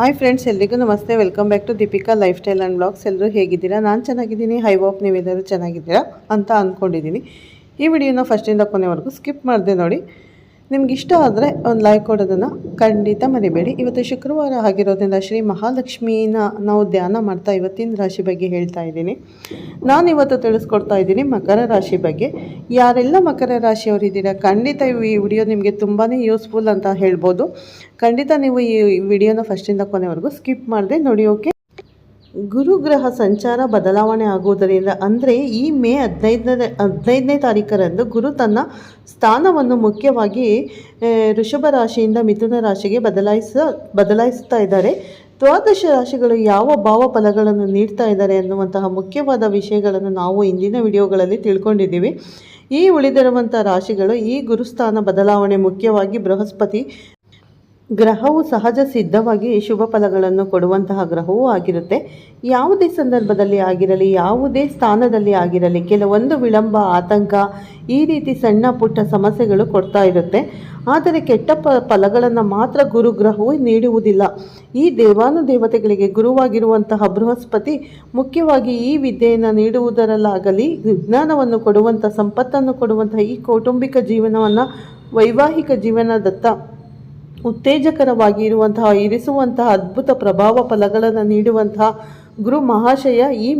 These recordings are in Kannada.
ಹಾಯ್ ಫ್ರೆಂಡ್ಸ್ ಎಲ್ರಿಗೂ ನಮಸ್ತೆ. Welcome back to Deepika lifestyle and blogs ಎಲ್ಲರೂ ಹೇಗಿದ್ದೀರಾ? ನಾನು ಚೆನ್ನಾಗಿದ್ದೀನಿ. ಹೈ ಹೋಪ್ ನೀವೆಲ್ಲರೂ ಚೆನ್ನಾಗಿದ್ದೀರಾ ಅಂತ ಅಂದ್ಕೊಂಡಿದ್ದೀನಿ ಈ ವಿಡಿಯೋನ ಫಸ್ಟಿಂದ ಕೊನೆವರೆಗೂ ಸ್ಕಿಪ್ ಮಾಡಿದೆ ನೋಡಿ. ನಿಮ್ಗೆ ಇಷ್ಟ ಆದರೆ ಒಂದು ಲೈಕ್ ಕೊಡೋದನ್ನು ಖಂಡಿತ ಮರಿಬೇಡಿ. ಇವತ್ತು ಶುಕ್ರವಾರ ಆಗಿರೋದ್ರಿಂದ ಶ್ರೀ ಮಹಾಲಕ್ಷ್ಮಿನ ನಾವು ಧ್ಯಾನ ಮಾಡ್ತಾ ಇವತ್ತಿನ ರಾಶಿ ಬಗ್ಗೆ ಹೇಳ್ತಾ ಇದ್ದೀನಿ. ನಾನು ಇವತ್ತು ತಿಳಿಸ್ಕೊಡ್ತಾ ಇದ್ದೀನಿ ಮಕರ ರಾಶಿ ಬಗ್ಗೆ. ಯಾರೆಲ್ಲ ಮಕರ ರಾಶಿಯವರಿದ್ದೀರಾ ಖಂಡಿತ ಈ ವಿಡಿಯೋ ನಿಮಗೆ ತುಂಬಾ ಯೂಸ್ಫುಲ್ ಅಂತ ಹೇಳ್ಬೋದು. ಖಂಡಿತ ನೀವು ಈ ವಿಡಿಯೋನ ಫಸ್ಟಿಂದ ಕೊನೆವರೆಗೂ ಸ್ಕಿಪ್ ಮಾಡದೆ ಓಕೆ ಗುರುಗ್ರಹ ಸಂಚಾರ ಬದಲಾವಣೆ ಆಗುವುದರಿಂದ, ಅಂದರೆ ಈ ಮೇ ಹದಿನೈದನೇ ಹದಿನೈದನೇ ತಾರೀಕರಂದು ಗುರು ತನ್ನ ಸ್ಥಾನವನ್ನು ಮುಖ್ಯವಾಗಿ ಋಷಭ ರಾಶಿಯಿಂದ ಮಿಥುನ ರಾಶಿಗೆ ಬದಲಾಯಿಸ, ಬದಲಾಯಿಸ್ತಾ ಇದ್ದಾರೆ. ದ್ವಾದಶ ರಾಶಿಗಳು ಯಾವ ಭಾವ ಫಲಗಳನ್ನು ನೀಡ್ತಾ ಇದ್ದಾರೆ ಅನ್ನುವಂತಹ ಮುಖ್ಯವಾದ ವಿಷಯಗಳನ್ನು ನಾವು ಇಂದಿನ ವಿಡಿಯೋಗಳಲ್ಲಿ ತಿಳ್ಕೊಂಡಿದ್ದೀವಿ. ಈ ಉಳಿದಿರುವಂಥ ರಾಶಿಗಳು ಈ ಗುರುಸ್ಥಾನ ಬದಲಾವಣೆ ಮುಖ್ಯವಾಗಿ ಬೃಹಸ್ಪತಿ ಗ್ರಹವು ಸಹಜ ಸಿದ್ಧವಾಗಿ ಶುಭ ಫಲಗಳನ್ನು ಕೊಡುವಂತಹ ಗ್ರಹವೂ ಆಗಿರುತ್ತೆ. ಯಾವುದೇ ಸಂದರ್ಭದಲ್ಲಿ ಆಗಿರಲಿ, ಯಾವುದೇ ಸ್ಥಾನದಲ್ಲಿ ಆಗಿರಲಿ, ಕೆಲವೊಂದು ವಿಳಂಬ, ಆತಂಕ, ಈ ರೀತಿ ಸಣ್ಣ ಪುಟ್ಟ ಸಮಸ್ಯೆಗಳು ಕೊಡ್ತಾ ಇರುತ್ತೆ. ಆದರೆ ಕೆಟ್ಟ ಪ, ಫಲಗಳನ್ನು ಮಾತ್ರ ಗುರುಗ್ರಹವು ನೀಡುವುದಿಲ್ಲ. ಈ ದೇವಾನುದೇವತೆಗಳಿಗೆ ಗುರುವಾಗಿರುವಂತಹ ಬೃಹಸ್ಪತಿ ಮುಖ್ಯವಾಗಿ ಈ ವಿದ್ಯೆಯನ್ನು ನೀಡುವುದರಲ್ಲಾಗಲಿ ವಿಜ್ಞಾನವನ್ನು ಕೊಡುವಂಥ ಸಂಪತ್ತನ್ನು ಕೊಡುವಂತಹ ಈ ಕೌಟುಂಬಿಕ ಜೀವನವನ್ನು, ವೈವಾಹಿಕ ಜೀವನದತ್ತ ಉತ್ತೇಜಕರವಾಗಿ ಇರುವಂತಹ ಇರಿಸುವಂತಹ ಅದ್ಭುತ ಪ್ರಭಾವ ಫಲಗಳನ್ನು ನೀಡುವಂತಹ ಗುರು ಮಹಾಶಯ ಈ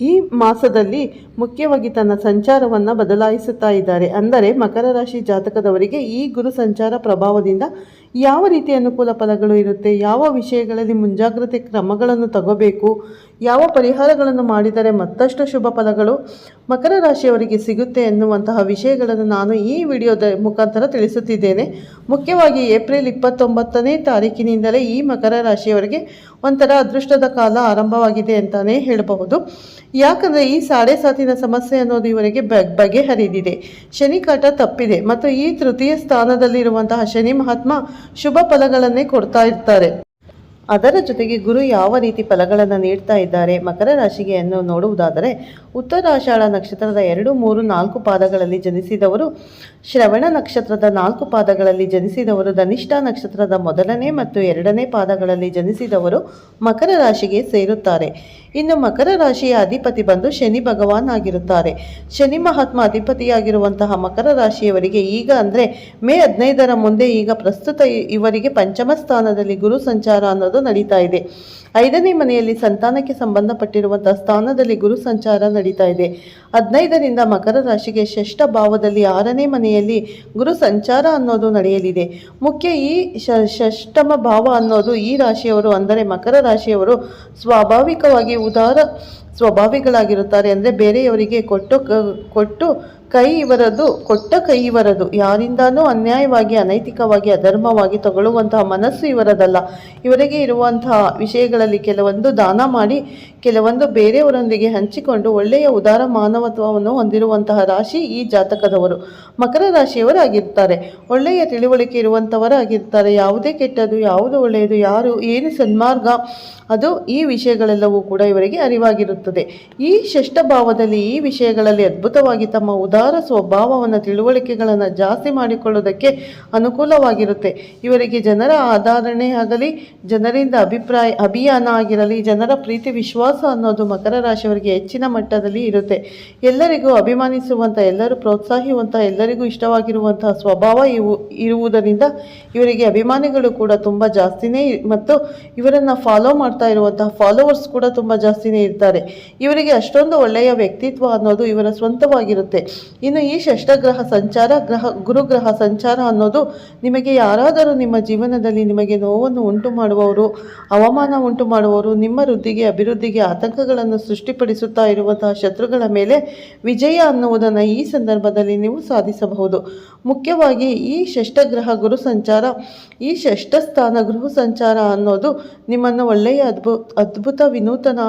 ಈ ಮಾಸದಲ್ಲಿ ಮುಖ್ಯವಾಗಿ ತನ್ನ ಸಂಚಾರವನ್ನು ಬದಲಾಯಿಸುತ್ತಾ ಇದ್ದಾರೆ. ಅಂದರೆ ಮಕರ ರಾಶಿ ಜಾತಕದವರಿಗೆ ಈ ಗುರು ಸಂಚಾರ ಪ್ರಭಾವದಿಂದ ಯಾವ ರೀತಿ ಅನುಕೂಲ ಫಲಗಳು ಇರುತ್ತೆ, ಯಾವ ವಿಷಯಗಳಲ್ಲಿ ಮುಂಜಾಗ್ರತೆ ಕ್ರಮಗಳನ್ನು ತಗೋಬೇಕು ಯಾವ ಪರಿಹಾರಗಳನ್ನು ಮಾಡಿದರೆ ಮತ್ತಷ್ಟು ಶುಭ ಫಲಗಳು ಮಕರ ರಾಶಿಯವರಿಗೆ ಸಿಗುತ್ತೆ ಎನ್ನುವಂತಹ ವಿಷಯಗಳನ್ನು ನಾನು ಈ ವಿಡಿಯೋದ ಮುಖಾಂತರ ತಿಳಿಸುತ್ತಿದ್ದೇನೆ. ಮುಖ್ಯವಾಗಿ ಏಪ್ರಿಲ್ ಇಪ್ಪತ್ತೊಂಬತ್ತನೇ ತಾರೀಕಿನಿಂದಲೇ ಈ ಮಕರ ರಾಶಿಯವರಿಗೆ ಒಂಥರ ಅದೃಷ್ಟದ ಕಾಲ ಆರಂಭವಾಗಿದೆ ಅಂತಲೇ ಹೇಳಬಹುದು. ಯಾಕಂದರೆ ಈ ಸಾಡೆ ಸಾತಿನ ಸಮಸ್ಯೆ ಅನ್ನೋದು ಇವರಿಗೆ ಬಗೆಹರಿದಿದೆ. ಶನಿ ಕಾಟ ತಪ್ಪಿದೆ ಮತ್ತು ಈ ತೃತೀಯ ಸ್ಥಾನದಲ್ಲಿರುವಂತಹ ಶನಿ ಮಹಾತ್ಮ ಶುಭ ಫಲಗಳನ್ನೇ ಕೊಡ್ತಾ ಇರ್ತಾರೆ. ಅದರ ಜೊತೆಗೆ ಗುರು ಯಾವ ರೀತಿ ಫಲಗಳನ್ನು ನೀಡ್ತಾ ಇದ್ದಾರೆ ಮಕರ ರಾಶಿಗೆ ಅನ್ನು ನೋಡುವುದಾದರೆ ಉತ್ತರಾಷಾಢ ನಕ್ಷತ್ರದ ಎರಡು, ಮೂರು, ನಾಲ್ಕು ಪಾದಗಳಲ್ಲಿ ಜನಿಸಿದವರು ಶ್ರವಣ ನಕ್ಷತ್ರದ ನಾಲ್ಕು ಪಾದಗಳಲ್ಲಿ ಜನಿಸಿದವರು, ಧನಿಷ್ಠ ನಕ್ಷತ್ರದ ಮೊದಲನೇ ಮತ್ತು ಎರಡನೇ ಪಾದಗಳಲ್ಲಿ ಜನಿಸಿದವರು ಮಕರ ರಾಶಿಗೆ ಸೇರುತ್ತಾರೆ. ಇನ್ನು ಮಕರ ರಾಶಿಯ ಅಧಿಪತಿ ಬಂದು ಶನಿ ಭಗವಾನ್ ಆಗಿರುತ್ತಾರೆ. ಶನಿ ಮಹಾತ್ಮ ಅಧಿಪತಿಯಾಗಿರುವಂತಹ ಮಕರ ರಾಶಿಯವರಿಗೆ ಈಗ ಅಂದರೆ ಮೇ ಹದಿನೈದರ ಮುಂದೆ ಈಗ ಪ್ರಸ್ತುತ ಇವರಿಗೆ ಪಂಚಮ ಸ್ಥಾನದಲ್ಲಿ ಗುರು ಸಂಚಾರ ಅನ್ನೋದು ನಡೀತಾ ಇದೆ. ಐದನೇ ಮನೆಯಲ್ಲಿ ಸಂತಾನಕ್ಕೆ ಸಂಬಂಧಪಟ್ಟಿರುವಂತಹ ಸ್ಥಾನದಲ್ಲಿ ಗುರು ಸಂಚಾರ ನಡೀತಾ ಇದೆ. ಹದಿನೈದರಿಂದ ಮಕರ ರಾಶಿಗೆ ಷಷ್ಠ ಭಾವದಲ್ಲಿ ಆರನೇ ಮನೆಯಲ್ಲಿ ಗುರು ಸಂಚಾರ ಅನ್ನೋದು ನಡೆಯಲಿದೆ. ಮುಖ್ಯ ಈ ಷಷ್ಠಮ ಭಾವ ಅನ್ನೋದು ಈ ರಾಶಿಯವರು ಅಂದರೆ ಮಕರ ರಾಶಿಯವರು ಸ್ವಾಭಾವಿಕವಾಗಿ ಉದಾರ ಸ್ವಭಾವಿಗಳಾಗಿರುತ್ತಾರೆ. ಅಂದರೆ ಬೇರೆಯವರಿಗೆ ಕೊಟ್ಟು ಕೊಟ್ಟು ಕೈ ಇವರದು ಕೊಟ್ಟ ಕೈ ಇವರದು ಯಾರಿಂದಾನೂ ಅನ್ಯಾಯವಾಗಿ, ಅನೈತಿಕವಾಗಿ, ಅಧರ್ಮವಾಗಿ ತಗೊಳ್ಳುವಂತಹ ಮನಸ್ಸು ಇವರದಲ್ಲ. ಇವರಿಗೆ ಇರುವಂತಹ ವಿಷಯಗಳಲ್ಲಿ ಕೆಲವೊಂದು ದಾನ ಮಾಡಿ, ಕೆಲವೊಂದು ಬೇರೆಯವರೊಂದಿಗೆ ಹಂಚಿಕೊಂಡು ಒಳ್ಳೆಯ ಉದಾರ ಮಾನವತ್ವವನ್ನು ಹೊಂದಿರುವಂತಹ ರಾಶಿ ಈ ಜಾತಕದವರು. ಮಕರ ರಾಶಿಯವರಾಗಿರ್ತಾರೆ. ಒಳ್ಳೆಯ ತಿಳುವಳಿಕೆ ಇರುವಂಥವರಾಗಿರ್ತಾರೆ ಯಾವುದೇ ಕೆಟ್ಟದು, ಯಾವುದು ಒಳ್ಳೆಯದು, ಯಾರು, ಏನು ಸನ್ಮಾರ್ಗ, ಅದು ಈ ವಿಷಯಗಳೆಲ್ಲವೂ ಕೂಡ ಇವರಿಗೆ ಅರಿವಾಗಿರುತ್ತದೆ. ಈ ಷಷ್ಠ ಭಾವದಲ್ಲಿ ಈ ವಿಷಯಗಳಲ್ಲಿ ಅದ್ಭುತವಾಗಿ ತಮ್ಮ ಉದಾರ ಸ್ವಭಾವವನ್ನು, ತಿಳುವಳಿಕೆಗಳನ್ನು ಜಾಸ್ತಿ ಮಾಡಿಕೊಳ್ಳುವುದಕ್ಕೆ ಅನುಕೂಲವಾಗಿರುತ್ತೆ. ಇವರಿಗೆ ಜನರ ಆಧಾರಣೆ ಆಗಲಿ, ಜನರಿಂದ ಅಭಿಪ್ರಾಯ, ಅಭಿಯಾನ ಆಗಿರಲಿ, ಜನರ ಪ್ರೀತಿ, ವಿಶ್ವಾಸ ಅನ್ನೋದು ಮಕರ ರಾಶಿಯವರಿಗೆ ಹೆಚ್ಚಿನ ಮಟ್ಟದಲ್ಲಿ ಇರುತ್ತೆ. ಎಲ್ಲರಿಗೂ ಅಭಿಮಾನಿಸುವಂಥ ಎಲ್ಲರೂ ಪ್ರೋತ್ಸಾಹಿಸುವಂಥ ಎಲ್ಲರಿಗೂ ಇಷ್ಟವಾಗಿರುವಂತಹ ಸ್ವಭಾವ ಇವು, ಇರುವುದರಿಂದ ಇವರಿಗೆ ಅಭಿಮಾನಿಗಳು ಕೂಡ ತುಂಬ ಜಾಸ್ತಿನೇ ಮತ್ತು ಇವರನ್ನು ಫಾಲೋ ಮಾಡ್ತಾ ಇರುವಂತಹ ಫಾಲೋವರ್ಸ್ ಕೂಡ ತುಂಬ ಜಾಸ್ತಿನೇ ಇರ್ತಾರೆ. ಇವರಿಗೆ ಅಷ್ಟೊಂದು ಒಳ್ಳೆಯ ವ್ಯಕ್ತಿತ್ವ ಅನ್ನೋದು ಇವರ ಸ್ವಂತವಾಗಿರುತ್ತೆ. ಇನ್ನು ಈ ಷಷ್ಠಗ್ರಹ ಸಂಚಾರ, ಗ್ರಹ, ಗುರುಗ್ರಹ ಸಂಚಾರ ಅನ್ನೋದು ನಿಮಗೆ ಯಾರಾದರೂ ನಿಮ್ಮ ಜೀವನದಲ್ಲಿ ನಿಮಗೆ ನೋವನ್ನು ಉಂಟು ಮಾಡುವವರು ಅವಮಾನ ಉಂಟು ಮಾಡುವವರು ನಿಮ್ಮ ವೃದ್ಧಿಗೆ, ಅಭಿವೃದ್ಧಿಗೆ ಆತಂಕಗಳನ್ನು ಸೃಷ್ಟಿಪಡಿಸುತ್ತಾ ಇರುವಂತಹ ಶತ್ರುಗಳ ಮೇಲೆ ವಿಜಯ ಅನ್ನುವುದನ್ನು ಈ ಸಂದರ್ಭದಲ್ಲಿ ನೀವು ಸಾಧಿಸಬಹುದು. ಮುಖ್ಯವಾಗಿ ಈ ಷಷ್ಠಗ್ರಹ ಗುರು ಸಂಚಾರ, ಈ ಷಷ್ಠ ಸ್ಥಾನ ಗೃಹ ಸಂಚಾರ ಅನ್ನೋದು ನಿಮ್ಮನ್ನು ಒಳ್ಳೆಯ ಅದ್ಭುತ ಅದ್ಭುತ ವಿನೂತನ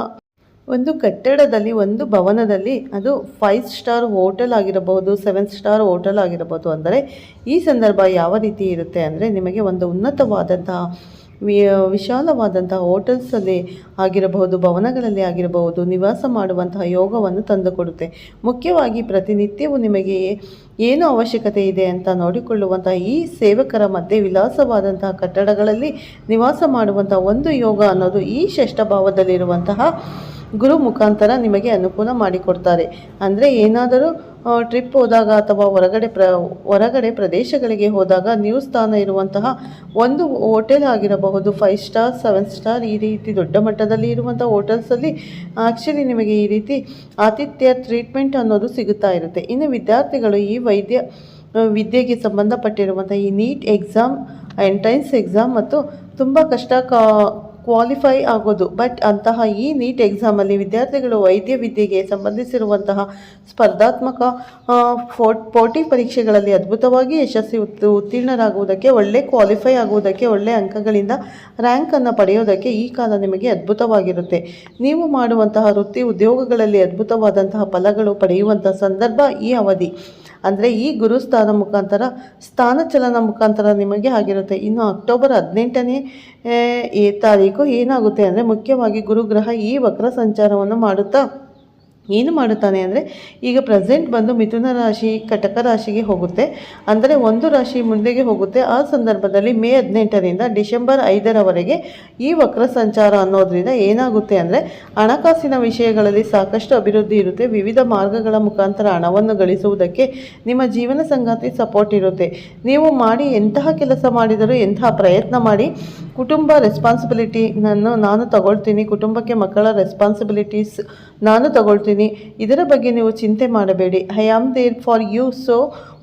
ಒಂದು ಕಟ್ಟಡದಲ್ಲಿ, ಒಂದು ಭವನದಲ್ಲಿ ಅದು ಫೈವ್ ಸ್ಟಾರ್ ಹೋಟೆಲ್ ಆಗಿರಬಹುದು ಸೆವೆನ್ ಸ್ಟಾರ್ ಹೋಟೆಲ್ ಆಗಿರಬಹುದು ಅಂದರೆ ಈ ಸಂದರ್ಭ ಯಾವ ರೀತಿ ಇರುತ್ತೆ ಅಂದರೆ ನಿಮಗೆ ಒಂದು ಉನ್ನತವಾದಂತಹ ವಿಶಾಲವಾದಂತಹ ಹೋಟೆಲ್ಸಲ್ಲಿ ಆಗಿರಬಹುದು, ಭವನಗಳಲ್ಲಿ ಆಗಿರಬಹುದು, ನಿವಾಸ ಮಾಡುವಂತಹ ಯೋಗವನ್ನು ತಂದುಕೊಡುತ್ತೆ. ಮುಖ್ಯವಾಗಿ ಪ್ರತಿನಿತ್ಯವೂ ನಿಮಗೆ ಏನು ಅವಶ್ಯಕತೆ ಇದೆ ಅಂತ ನೋಡಿಕೊಳ್ಳುವಂತಹ ಈ ಸೇವಕರ ಮಧ್ಯೆ ವಿಲಾಸವಾದಂತಹ ಕಟ್ಟಡಗಳಲ್ಲಿ ನಿವಾಸ ಮಾಡುವಂತಹ ಒಂದು ಯೋಗ ಅನ್ನೋದು ಈ ಷಷ್ಠಭಾವದಲ್ಲಿರುವಂತಹ ಗುರು ಮುಖಾಂತರ ನಿಮಗೆ ಅನುಕೂಲ ಮಾಡಿಕೊಡ್ತಾರೆ. ಅಂದರೆ ಏನಾದರೂ ಟ್ರಿಪ್ ಹೋದಾಗ ಅಥವಾ ಹೊರಗಡೆ ಪ್ರ, ಹೊರಗಡೆ ಪ್ರದೇಶಗಳಿಗೆ ಹೋದಾಗ ನೀವು ಸ್ಥಾನ ಇರುವಂತಹ ಒಂದು ಹೋಟೆಲ್ ಆಗಿರಬಹುದು. ಫೈವ್ ಸ್ಟಾರ್ ಸೆವೆನ್ ಸ್ಟಾರ್ ಈ ರೀತಿ ದೊಡ್ಡ ಮಟ್ಟದಲ್ಲಿ ಇರುವಂಥ ಹೋಟೆಲ್ಸಲ್ಲಿ ಆ್ಯಕ್ಚುಲಿ ನಿಮಗೆ ಈ ರೀತಿ ಆತಿಥ್ಯ ಟ್ರೀಟ್ಮೆಂಟ್ ಅನ್ನೋದು ಸಿಗುತ್ತಾ ಇರುತ್ತೆ. ಇನ್ನು ವಿದ್ಯಾರ್ಥಿಗಳು ಈ ವೈದ್ಯ ವಿದ್ಯೆಗೆ ಸಂಬಂಧಪಟ್ಟಿರುವಂಥ ಈ ನೀಟ್ ಎಕ್ಸಾಮ್ ಎಂಟ್ರೆನ್ಸ್ ಎಕ್ಸಾಮ್ ಮತ್ತು ತುಂಬ ಕಷ್ಟ ಕಾ ಕ್ವಾಲಿಫೈ ಆಗೋದು. ಬಟ್ ಅಂತಹ ಈ ನೀಟ್ ಎಕ್ಸಾಮಲ್ಲಿ ವಿದ್ಯಾರ್ಥಿಗಳು ವೈದ್ಯ ವಿದ್ಯೆಗೆ ಸಂಬಂಧಿಸಿರುವಂತಹ ಸ್ಪರ್ಧಾತ್ಮಕ ಪೋಟಿ ಪರೀಕ್ಷೆಗಳಲ್ಲಿ ಅದ್ಭುತವಾಗಿ ಯಶಸ್ವಿ ಉತ್, ಉತ್ತೀರ್ಣರಾಗುವುದಕ್ಕೆ ಒಳ್ಳೆ ಕ್ವಾಲಿಫೈ ಆಗುವುದಕ್ಕೆ ಒಳ್ಳೆ ಅಂಕಗಳಿಂದ ರ್ಯಾಂಕನ್ನು ಪಡೆಯೋದಕ್ಕೆ ಈ ಕಾಲ ನಿಮಗೆ ಅದ್ಭುತವಾಗಿರುತ್ತೆ. ನೀವು ಮಾಡುವಂತಹ ವೃತ್ತಿ ಉದ್ಯೋಗಗಳಲ್ಲಿ ಅದ್ಭುತವಾದಂತಹ ಫಲಗಳು ಪಡೆಯುವಂತಹ ಸಂದರ್ಭ ಈ ಅವಧಿ. ಅಂದರೆ ಈ ಗುರುಸ್ಥಾನ ಮುಖಾಂತರ ಸ್ಥಾನಚಲನ ಮುಖಾಂತರ ನಿಮಗೆ ಆಗಿರುತ್ತೆ ಇನ್ನು ಅಕ್ಟೋಬರ್ ಹದಿನೆಂಟನೇ ತಾರೀಕು ಏನಾಗುತ್ತೆ ಅಂದರೆ ಮುಖ್ಯವಾಗಿ ಗುರುಗ್ರಹ ಈ ವಕ್ರ ಸಂಚಾರವನ್ನು ಮಾಡುತ್ತಾ ಏನು ಮಾಡುತ್ತಾನೆ ಅಂದರೆ, ಈಗ ಪ್ರೆಸೆಂಟ್ ಬಂದು ಮಿಥುನ ರಾಶಿ, ಕಟಕ ರಾಶಿಗೆ ಹೋಗುತ್ತೆ. ಅಂದರೆ ಒಂದು ರಾಶಿ ಮುಂದೆಗೆ ಹೋಗುತ್ತೆ. ಆ ಸಂದರ್ಭದಲ್ಲಿ ಮೇ ಹದಿನೆಂಟರಿಂದ ಡಿಸೆಂಬರ್ ಐದರವರೆಗೆ ಈ ವಕ್ರ ಸಂಚಾರ ಅನ್ನೋದ್ರಿಂದ ಏನಾಗುತ್ತೆ ಅಂದರೆ, ಹಣಕಾಸಿನ ವಿಷಯಗಳಲ್ಲಿ ಸಾಕಷ್ಟು ಅಭಿವೃದ್ಧಿ ಇರುತ್ತೆ. ವಿವಿಧ ಮಾರ್ಗಗಳ ಮುಖಾಂತರ ಹಣವನ್ನು ಗಳಿಸುವುದಕ್ಕೆ ನಿಮ್ಮ ಜೀವನ ಸಂಗಾತಿ ಸಪೋರ್ಟ್ ಇರುತ್ತೆ. ನೀವು ಮಾಡಿ ಎಂತಹ ಕೆಲಸ ಮಾಡಿದರೂ ಎಂತಹ ಪ್ರಯತ್ನ ಮಾಡಿ ಕುಟುಂಬ ರೆಸ್ಪಾನ್ಸಿಬಿಲಿಟಿನನ್ನು ನಾನು ತಗೊಳ್ತೀನಿ, ಕುಟುಂಬಕ್ಕೆ ಮಕ್ಕಳ ರೆಸ್ಪಾನ್ಸಿಬಿಲಿಟೀಸ್ ನಾನು ತಗೊಳ್ತೀನಿ. ಇದರ ಬಗ್ಗೆ ನೀವು ಚಿಂತೆ ಮಾಡಬೇಡಿ. I am there for you so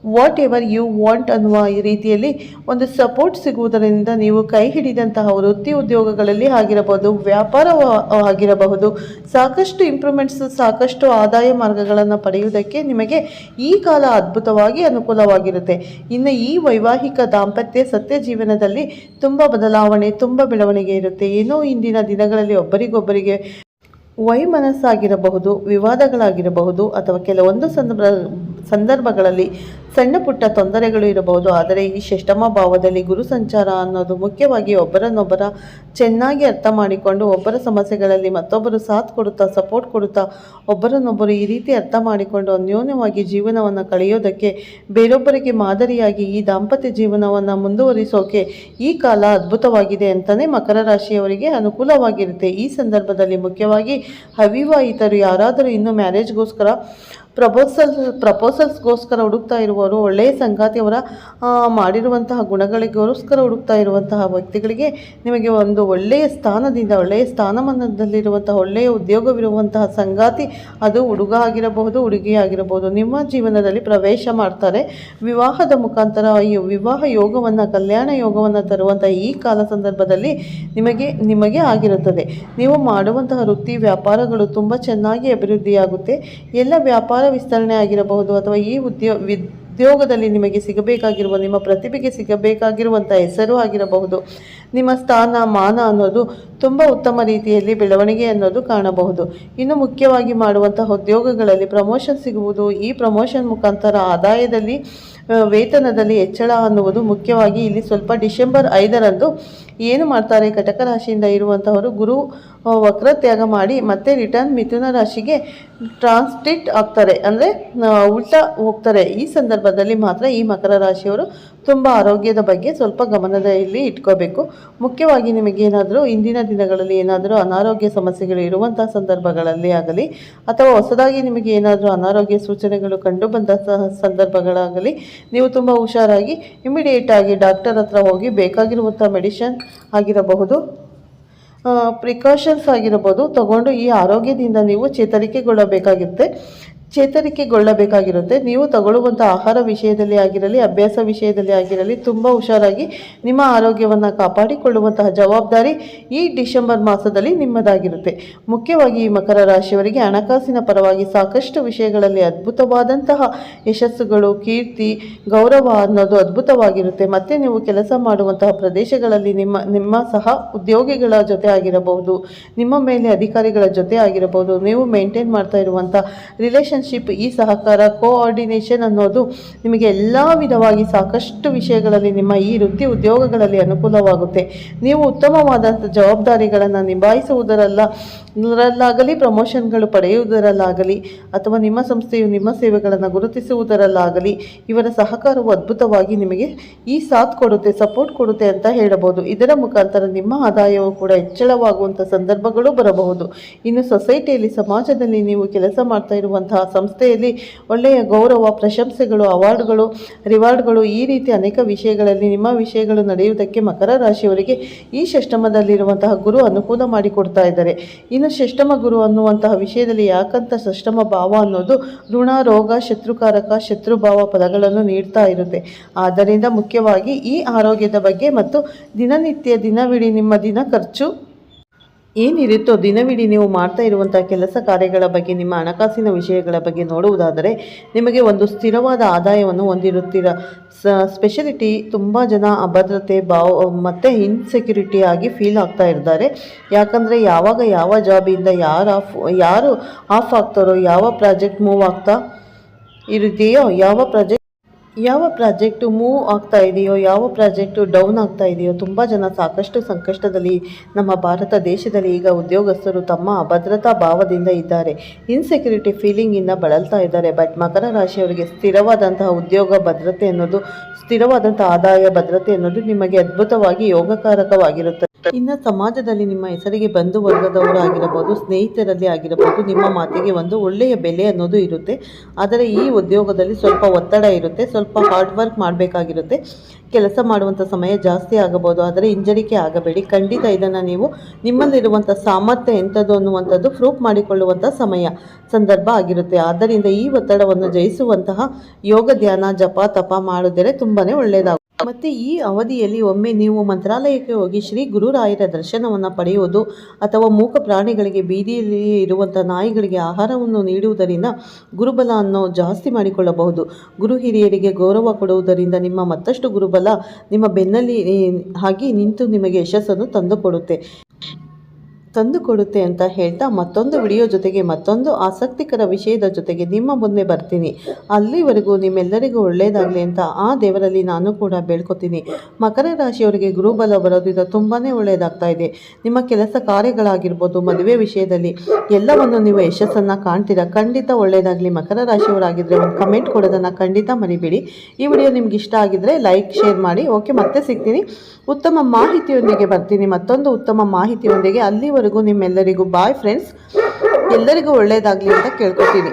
whatever you want ಅನ್ನುವ ಈ ರೀತಿಯಲ್ಲಿ ಒಂದು ಸಪೋರ್ಟ್ ಸಿಗುವುದರಿಂದ ನೀವು ಕೈ ಹಿಡಿದಂತಹ ವೃತ್ತಿ ಉದ್ಯೋಗಗಳಲ್ಲಿ ಆಗಿರಬಹುದು ವ್ಯಾಪಾರ ಆಗಿರಬಹುದು ಸಾಕಷ್ಟು ಇಂಪ್ರೂವ್ಮೆಂಟ್ಸ್ ಸಾಕಷ್ಟು ಆದಾಯ ಮಾರ್ಗಗಳನ್ನು ಪಡೆಯುವುದಕ್ಕೆ ನಿಮಗೆ ಈ ಕಾಲ ಅದ್ಭುತವಾಗಿ ಅನುಕೂಲವಾಗಿರುತ್ತೆ. ಇನ್ನು ಈ ವೈವಾಹಿಕ ದಾಂಪತ್ಯ ಸತ್ಯ ಜೀವನದಲ್ಲಿ ತುಂಬ ಬದಲಾವಣೆ, ತುಂಬ ಬೆಳವಣಿಗೆ ಇರುತ್ತೆ. ಏನೋ ಇಂದಿನ ದಿನಗಳಲ್ಲಿ ಒಬ್ಬರಿಗೊಬ್ಬರಿಗೆ ವೈಮನಸ್ಸಾಗಿರಬಹುದು, ವಿವಾದಗಳಾಗಿರಬಹುದು, ಅಥವಾ ಕೆಲವೊಂದು ಸಂದರ್ಭ ಸಂದರ್ಭಗಳಲ್ಲಿ ಸಣ್ಣ ಪುಟ್ಟ ತೊಂದರೆಗಳು ಇರಬಹುದು. ಆದರೆ ಈ ಷಷ್ಟಮ ಭಾವದಲ್ಲಿ ಗುರು ಸಂಚಾರ ಅನ್ನೋದು ಮುಖ್ಯವಾಗಿ ಒಬ್ಬರನ್ನೊಬ್ಬರ ಚೆನ್ನಾಗಿ ಅರ್ಥ ಮಾಡಿಕೊಂಡು, ಒಬ್ಬರ ಸಮಸ್ಯೆಗಳಲ್ಲಿ ಮತ್ತೊಬ್ಬರು ಸಾಥ್ ಕೊಡುತ್ತಾ, ಸಪೋರ್ಟ್ ಕೊಡುತ್ತಾ, ಒಬ್ಬರನ್ನೊಬ್ಬರು ಈ ರೀತಿ ಅರ್ಥ ಮಾಡಿಕೊಂಡು ಅನ್ಯೋನ್ಯವಾಗಿ ಜೀವನವನ್ನು ಕಳೆಯೋದಕ್ಕೆ, ಬೇರೊಬ್ಬರಿಗೆ ಮಾದರಿಯಾಗಿ ಈ ದಾಂಪತ್ಯ ಜೀವನವನ್ನು ಮುಂದುವರಿಸೋಕೆ ಈ ಕಾಲ ಅದ್ಭುತವಾಗಿದೆ ಅಂತಲೇ ಮಕರ ರಾಶಿಯವರಿಗೆ ಅನುಕೂಲವಾಗಿರುತ್ತೆ. ಈ ಸಂದರ್ಭದಲ್ಲಿ ಮುಖ್ಯವಾಗಿ ಅವಿವಾಹಿತರು ಯಾರಾದರೂ ಇನ್ನೂ ಮ್ಯಾರೇಜ್ಗೋಸ್ಕರ ಪ್ರಪೋಸಲ್, ಪ್ರಪೋಸಲ್ಸ್ಗೋಸ್ಕರ ಹುಡುಕ್ತಾ ಇರುವವರು, ಒಳ್ಳೆಯ ಸಂಗಾತಿಯವರ ಮಾಡಿರುವಂತಹ ಗುಣಗಳಿಗೋಸ್ಕರ ಹುಡುಕ್ತಾ ಇರುವಂತಹ ವ್ಯಕ್ತಿಗಳಿಗೆ ನಿಮಗೆ ಒಂದು ಒಳ್ಳೆಯ ಸ್ಥಾನದಿಂದ, ಒಳ್ಳೆಯ ಸ್ಥಾನಮಾನದಲ್ಲಿರುವಂತಹ, ಒಳ್ಳೆಯ ಉದ್ಯೋಗವಿರುವಂತಹ ಸಂಗಾತಿ, ಅದು ಹುಡುಗ ಆಗಿರಬಹುದು ಹುಡುಗಿ ಆಗಿರಬಹುದು ನಿಮ್ಮ ಜೀವನದಲ್ಲಿ ಪ್ರವೇಶ ಮಾಡ್ತಾರೆ. ವಿವಾಹದ ಮುಖಾಂತರ ಈ ವಿವಾಹ ಯೋಗವನ್ನು, ಕಲ್ಯಾಣ ಯೋಗವನ್ನು ತರುವಂತಹ ಈ ಕಾಲ ಸಂದರ್ಭದಲ್ಲಿ ನಿಮಗೆ ನಿಮಗೆ ಆಗಿರುತ್ತದೆ. ನೀವು ಮಾಡುವಂತಹ ವೃತ್ತಿ ವ್ಯಾಪಾರಗಳು ತುಂಬ ಚೆನ್ನಾಗಿ ಅಭಿವೃದ್ಧಿಯಾಗುತ್ತೆ. ಎಲ್ಲ ವ್ಯಾಪಾರ ವಿಸ್ತರಣೆ ಆಗಿರಬಹುದು ಅಥವಾ ಈ ಉದ್ಯೋ ಉದ್ಯೋಗದಲ್ಲಿ ನಿಮಗೆ ಸಿಗಬೇಕಾಗಿರುವ, ನಿಮ್ಮ ಪ್ರತಿಭೆಗೆ ಸಿಗಬೇಕಾಗಿರುವಂಥ ಹೆಸರು ಆಗಿರಬಹುದು. ನಿಮ್ಮ ಸ್ಥಾನ, ಮಾನ ಅನ್ನೋದು ತುಂಬ ಉತ್ತಮ ರೀತಿಯಲ್ಲಿ ಬೆಳವಣಿಗೆ ಅನ್ನೋದು ಕಾಣಬಹುದು. ಇನ್ನು ಮುಖ್ಯವಾಗಿ ಮಾಡುವಂತಹ ಉದ್ಯೋಗಗಳಲ್ಲಿ ಪ್ರಮೋಷನ್ ಸಿಗುವುದು. ಈ ಪ್ರಮೋಷನ್ ಮುಖಾಂತರ ಆದಾಯದಲ್ಲಿ ವೇತನದಲ್ಲಿ ಹೆಚ್ಚಳ ಅನ್ನುವುದು ಮುಖ್ಯವಾಗಿ ಇಲ್ಲಿ ಸ್ವಲ್ಪ ಡಿಸೆಂಬರ್ ಐದರಂದು ಏನು ಮಾಡ್ತಾರೆ? ಕಟಕ ರಾಶಿಯಿಂದ ಇರುವಂತಹವರು ಗುರು ವಕ್ರತ್ಯಾಗ ಮಾಡಿ ಮತ್ತೆ ರಿಟರ್ನ್ ಮಿಥುನ ರಾಶಿಗೆ ಟ್ರಾನ್ಸ್ಟಿಟ್ ಆಗ್ತಾರೆ. ಅಂದರೆ ಉಲ್ಟ ಹೋಗ್ತಾರೆ. ಈ ಸಂದರ್ಭದಲ್ಲಿ ಮಾತ್ರ ಈ ಮಕರ ರಾಶಿಯವರು ತುಂಬ ಆರೋಗ್ಯದ ಬಗ್ಗೆ ಸ್ವಲ್ಪ ಗಮನದಲ್ಲಿ ಇಟ್ಕೋಬೇಕು. ಮುಖ್ಯವಾಗಿ ನಿಮಗೇನಾದರೂ ಇಂದಿನ ದಿನಗಳಲ್ಲಿ ಏನಾದರೂ ಅನಾರೋಗ್ಯ ಸಮಸ್ಯೆಗಳು ಇರುವಂಥ ಸಂದರ್ಭಗಳಲ್ಲಿ ಆಗಲಿ, ಅಥವಾ ಹೊಸದಾಗಿ ನಿಮಗೆ ಏನಾದರೂ ಅನಾರೋಗ್ಯ ಸೂಚನೆಗಳು ಕಂಡು ಬಂದ ಸಂದರ್ಭಗಳಾಗಲಿ, ನೀವು ತುಂಬ ಹುಷಾರಾಗಿ ಇಮಿಡಿಯೇಟಾಗಿ ಡಾಕ್ಟರ್ ಹತ್ರ ಹೋಗಿ ಬೇಕಾಗಿರುವಂಥ ಮೆಡಿಷನ್ ಆಗಿರಬಹುದು. ಪ್ರಿಕಾಷನ್ಸ್ ಆಗಿರ್ಬೋದು ತಗೊಂಡು ಈ ಆರೋಗ್ಯದಿಂದ ನೀವು ಚೇತರಿಕೆಗೊಳ್ಳಬೇಕಾಗಿರುತ್ತೆ. ಚೇತರಿಕೆಗೊಳ್ಳಬೇಕಾಗಿರುತ್ತೆ. ನೀವು ತಗೊಳ್ಳುವಂಥ ಆಹಾರ ವಿಷಯದಲ್ಲಿ ಆಗಿರಲಿ, ಅಭ್ಯಾಸ ವಿಷಯದಲ್ಲಿ ಆಗಿರಲಿ ತುಂಬ ಹುಷಾರಾಗಿ ನಿಮ್ಮ ಆರೋಗ್ಯವನ್ನು ಕಾಪಾಡಿಕೊಳ್ಳುವಂತಹ ಜವಾಬ್ದಾರಿ ಈ ಡಿಸೆಂಬರ್ ಮಾಸದಲ್ಲಿ ನಿಮ್ಮದಾಗಿರುತ್ತೆ. ಮುಖ್ಯವಾಗಿ ಈ ಮಕರ ರಾಶಿಯವರಿಗೆ ಹಣಕಾಸಿನ ಪರವಾಗಿ ಸಾಕಷ್ಟು ವಿಷಯಗಳಲ್ಲಿ ಅದ್ಭುತವಾದಂತಹ ಯಶಸ್ಸುಗಳು, ಕೀರ್ತಿ, ಗೌರವ ಅನ್ನೋದು ಅದ್ಭುತವಾಗಿರುತ್ತೆ. ಮತ್ತು ನೀವು ಕೆಲಸ ಮಾಡುವಂತಹ ಪ್ರದೇಶಗಳಲ್ಲಿ ನಿಮ್ಮ ನಿಮ್ಮ ಸಹ ಉದ್ಯೋಗಿಗಳ ಜೊತೆ ಆಗಿರಬಹುದು, ನಿಮ್ಮ ಮೇಲೆ ಅಧಿಕಾರಿಗಳ ಜೊತೆ ಆಗಿರಬಹುದು, ನೀವು ಮೇಂಟೈನ್ ಮಾಡ್ತಾ ಇರುವಂಥ ರಿಲೇಷನ್ಶಿಪ್ ರಿಲೇಷನ್ಶಿಪ್ ಈ ಸಹಕಾರ ಕೋಆರ್ಡಿನೇಷನ್ ಅನ್ನೋದು ನಿಮಗೆ ಎಲ್ಲ ವಿಧವಾಗಿ ಸಾಕಷ್ಟು ವಿಷಯಗಳಲ್ಲಿ ನಿಮ್ಮ ಈ ವೃತ್ತಿ ಉದ್ಯೋಗಗಳಲ್ಲಿ ಅನುಕೂಲವಾಗುತ್ತೆ. ನೀವು ಉತ್ತಮವಾದಂಥ ಜವಾಬ್ದಾರಿಗಳನ್ನು ನಿಭಾಯಿಸುವುದರಲ್ಲ ಪ್ರಮೋಷನ್ಗಳು ಪಡೆಯುವುದರಲ್ಲಾಗಲಿ, ಅಥವಾ ನಿಮ್ಮ ಸಂಸ್ಥೆಯು ನಿಮ್ಮ ಸೇವೆಗಳನ್ನು ಗುರುತಿಸುವುದರಲ್ಲಾಗಲಿ, ಇವರ ಸಹಕಾರವು ಅದ್ಭುತವಾಗಿ ನಿಮಗೆ ಈ ಸಾಥ್ ಕೊಡುತ್ತೆ ಸಪೋರ್ಟ್ ಕೊಡುತ್ತೆ ಅಂತ ಹೇಳಬಹುದು. ಇದರ ಮುಖಾಂತರ ನಿಮ್ಮ ಆದಾಯವು ಕೂಡ ಹೆಚ್ಚಳವಾಗುವಂಥ ಸಂದರ್ಭಗಳು ಬರಬಹುದು. ಇನ್ನು ಸೊಸೈಟಿಯಲ್ಲಿ ಸಮಾಜದಲ್ಲಿ ನೀವು ಕೆಲಸ ಮಾಡ್ತಾ ಇರುವಂತಹ ಸಂಸ್ಥೆಯಲ್ಲಿ ಒಳ್ಳೆಯ ಗೌರವ, ಪ್ರಶಂಸೆಗಳು, ಅವಾರ್ಡ್ಗಳು, ರಿವಾರ್ಡ್ಗಳು ಈ ರೀತಿ ಅನೇಕ ವಿಷಯಗಳಲ್ಲಿ ನಿಮ್ಮ ವಿಷಯಗಳು ನಡೆಯುವುದಕ್ಕೆ ಮಕರ ರಾಶಿಯವರಿಗೆ ಈ ಷಷ್ಟಮದಲ್ಲಿರುವಂತಹ ಗುರು ಅನುಕೂಲ ಮಾಡಿಕೊಡ್ತಾ ಇದ್ದಾರೆ. ಇನ್ನು ಷಷ್ಟಮ ಗುರು ಅನ್ನುವಂತಹ ವಿಷಯದಲ್ಲಿ ಯಾಕಂತ ಷಷ್ಟಮ ಭಾವ ಅನ್ನೋದು ಋಣ, ರೋಗ, ಶತ್ರುಕಾರಕ, ಶತ್ರುಭಾವ ಪದಗಳನ್ನು ನೀಡ್ತಾ ಇರುತ್ತೆ. ಆದ್ದರಿಂದ ಮುಖ್ಯವಾಗಿ ಈ ಆರೋಗ್ಯದ ಬಗ್ಗೆ ಮತ್ತು ದಿನನಿತ್ಯ ದಿನವಿಡೀ ನಿಮ್ಮ ದಿನ ಖರ್ಚು ಏನಿರುತ್ತೋ ದಿನವಿಡೀ ನೀವು ಮಾಡ್ತಾ ಇರುವಂಥ ಕೆಲಸ ಕಾರ್ಯಗಳ ಬಗ್ಗೆ, ನಿಮ್ಮ ಹಣಕಾಸಿನ ವಿಷಯಗಳ ಬಗ್ಗೆ ನೋಡುವುದಾದರೆ ನಿಮಗೆ ಒಂದು ಸ್ಥಿರವಾದ ಆದಾಯವನ್ನು ಹೊಂದಿರುತ್ತೀರ. ಸ್ಪೆಷಲಿಟಿ ತುಂಬ ಜನ ಅಭದ್ರತೆ, ಭಾವ, ಮತ್ತು ಇನ್ಸೆಕ್ಯೂರಿಟಿ ಆಗಿ ಫೀಲ್ ಆಗ್ತಾ ಇರ್ತಾರೆ. ಯಾಕಂದರೆ ಯಾವಾಗ ಯಾವ ಜಾಬಿಂದ ಯಾರು ಆಫ್ ಯಾರು ಆಫ್ ಆಗ್ತಾರೋ, ಯಾವ ಪ್ರಾಜೆಕ್ಟ್ ಮೂವ್ ಆಗ್ತಾ ಇರುತ್ತೆಯೋ, ಯಾವ ಪ್ರಾಜೆಕ್ಟ್ ಯಾವ ಪ್ರಾಜೆಕ್ಟು ಮೂವ್ ಆಗ್ತಾ ಇದೆಯೋ, ಯಾವ ಪ್ರಾಜೆಕ್ಟು ಡೌನ್ ಆಗ್ತಾ ಇದೆಯೋ, ತುಂಬ ಜನ ಸಾಕಷ್ಟು ಸಂಕಷ್ಟದಲ್ಲಿ ನಮ್ಮ ಭಾರತ ದೇಶದಲ್ಲಿ ಈಗ ಉದ್ಯೋಗಸ್ಥರು ತಮ್ಮ ಅಭದ್ರತಾ ಭಾವದಿಂದ ಇದ್ದಾರೆ. ಇನ್ಸೆಕ್ಯೂರಿಟಿ ಫೀಲಿಂಗಿಂದ ಬಳಲ್ತಾ ಇದ್ದಾರೆ. ಬಟ್ ಮಕರ ರಾಶಿಯವರಿಗೆ ಸ್ಥಿರವಾದಂತಹ ಉದ್ಯೋಗ ಭದ್ರತೆ ಅನ್ನೋದು ಸ್ಥಿರವಾದಂಥ ಆದಾಯ ಭದ್ರತೆ ಅನ್ನೋದು ನಿಮಗೆ ಅದ್ಭುತವಾಗಿ ಯೋಗಕಾರಕವಾಗಿರುತ್ತದೆ. ಇನ್ನು ಸಮಾಜದಲ್ಲಿ ನಿಮ್ಮ ಹೆಸರಿಗೆ ಬಂಧು ವರ್ಗದವರು ಆಗಿರಬಹುದು, ಸ್ನೇಹಿತರಲ್ಲಿ ಆಗಿರಬಹುದು, ನಿಮ್ಮ ಮಾತಿಗೆ ಒಂದು ಒಳ್ಳೆಯ ಬೆಲೆ ಅನ್ನೋದು ಇರುತ್ತೆ. ಆದರೆ ಈ ಉದ್ಯೋಗದಲ್ಲಿ ಸ್ವಲ್ಪ ಒತ್ತಡ ಇರುತ್ತೆ, ಸ್ವಲ್ಪ ಹಾರ್ಡ್ ವರ್ಕ್ ಮಾಡಬೇಕಾಗಿರುತ್ತೆ. ಕೆಲಸ ಮಾಡುವಂಥ ಸಮಯ ಜಾಸ್ತಿ ಆಗಬಹುದು, ಆದರೆ ಹಿಂಜರಿಕೆ ಆಗಬೇಡಿ. ಖಂಡಿತ ಇದನ್ನು ನೀವು ನಿಮ್ಮಲ್ಲಿರುವಂಥ ಸಾಮರ್ಥ್ಯ ಎಂಥದ್ದು ಅನ್ನುವಂಥದ್ದು ಪ್ರೂಫ್ ಮಾಡಿಕೊಳ್ಳುವಂಥ ಸಮಯ, ಸಂದರ್ಭ ಆಗಿರುತ್ತೆ. ಆದ್ದರಿಂದ ಈ ಒತ್ತಡವನ್ನು ಜಯಿಸುವಂತಹ ಯೋಗ, ಧ್ಯಾನ, ಜಪ, ತಪ ಮಾಡಿದರೆ ತುಂಬಾ ಒಳ್ಳೆಯದಾಗುತ್ತೆ ಮತ್ತು ಈ ಅವಧಿಯಲ್ಲಿ ಒಮ್ಮೆ ನೀವು ಮಂತ್ರಾಲಯಕ್ಕೆ ಹೋಗಿ ಶ್ರೀ ಗುರುರಾಯರ ದರ್ಶನವನ್ನು ಪಡೆಯುವುದು ಅಥವಾ ಮೂಕ ಪ್ರಾಣಿಗಳಿಗೆ ಬೀದಿಯಲ್ಲಿ ಇರುವಂಥ ನಾಯಿಗಳಿಗೆ ಆಹಾರವನ್ನು ನೀಡುವುದರಿಂದ ಗುರುಬಲ ಅನ್ನು ಜಾಸ್ತಿ ಮಾಡಿಕೊಳ್ಳಬಹುದು. ಗುರು ಹಿರಿಯರಿಗೆ ಗೌರವ ಕೊಡುವುದರಿಂದ ನಿಮ್ಮ ಮತ್ತಷ್ಟು ಗುರುಬಲ ನಿಮ್ಮ ಬೆನ್ನಲ್ಲಿ ಹಾಗೆ ನಿಂತು ನಿಮಗೆ ಯಶಸ್ಸನ್ನು ತಂದುಕೊಡುತ್ತೆ. ತಂದುಕೊಡುತ್ತೆ ಅಂತ ಹೇಳ್ತಾ ಮತ್ತೊಂದು ವಿಡಿಯೋ ಜೊತೆಗೆ ಮತ್ತೊಂದು ಆಸಕ್ತಿಕರ ವಿಷಯದ ಜೊತೆಗೆ ನಿಮ್ಮ ಮುಂದೆ ಬರ್ತೀನಿ. ಅಲ್ಲಿವರೆಗೂ ನಿಮ್ಮೆಲ್ಲರಿಗೂ ಒಳ್ಳೆಯದಾಗಲಿ ಅಂತ ಆ ದೇವರಲ್ಲಿ ನಾನು ಕೂಡ ಬೇಳ್ಕೊತೀನಿ ಮಕರ ರಾಶಿಯವರಿಗೆ ಗುರುಬಲ ಬರೋದ್ರಿಂದ ತುಂಬಾ ಒಳ್ಳೆಯದಾಗ್ತಾ ಇದೆ. ನಿಮ್ಮ ಕೆಲಸ ಕಾರ್ಯಗಳಾಗಿರ್ಬೋದು, ಮದುವೆ ವಿಷಯದಲ್ಲಿ ಎಲ್ಲವನ್ನು ನೀವು ಯಶಸ್ಸನ್ನು ಕಾಣ್ತೀರಾ? ಖಂಡಿತ ಒಳ್ಳೆಯದಾಗಲಿ ಮಕರ ರಾಶಿಯವರಾಗಿದ್ದರೆ ಒಂದು ಕಮೆಂಟ್ ಕೊಡೋದನ್ನು ಖಂಡಿತ ಮರಿಬೇಡಿ. ಈ ವಿಡಿಯೋ ನಿಮ್ಗೆ ಇಷ್ಟ ಆಗಿದ್ದರೆ ಲೈಕ್, ಶೇರ್ ಮಾಡಿ. ಓಕೆ, ಮತ್ತೆ ಸಿಗ್ತೀನಿ. ಉತ್ತಮ ಮಾಹಿತಿಯೊಂದಿಗೆ ಬರ್ತೀನಿ. ಮತ್ತೊಂದು ಉತ್ತಮ ಮಾಹಿತಿಯೊಂದಿಗೆ ಅಲ್ಲಿವರೆಗೂ ನಿಮ್ಮೆಲ್ಲರಿಗೂ ಬಾಯ್ ಫ್ರೆಂಡ್ಸ್ ಎಲ್ಲರಿಗೂ ಒಳ್ಳೆಯದಾಗಲಿ ಅಂತ ಕೇಳ್ಕೊತೀನಿ.